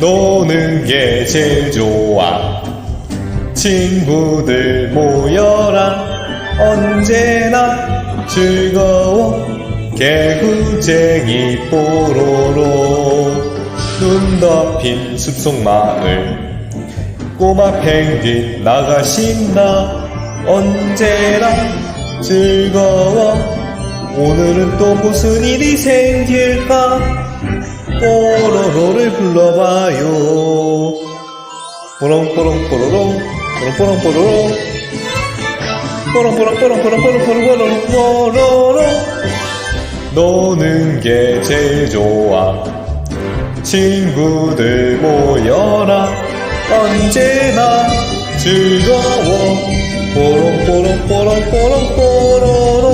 노는 게 제일 좋아. 친구들 모여라. 언제나 즐거워. 개구쟁이 뽀로로. 눈 덮인 숲속 마을. 꼬마 펭귄 나가신다 언제나 즐거워. 오늘은 또 무슨 일이 생길까? 뽀로로를 뽀롱뽀롱 뽀로롱 뽀롱뽀롱 뽀로롱. 뽀롱뽀롱 뽀롱 뽀롱 뽀롱 뽀롱 뽀롱 뽀로롱. 노는 게 제일 좋아. 친구들 모여라. 언제나 즐거워. 뽀롱뽀롱 뽀롱 뽀롱 뽀로롱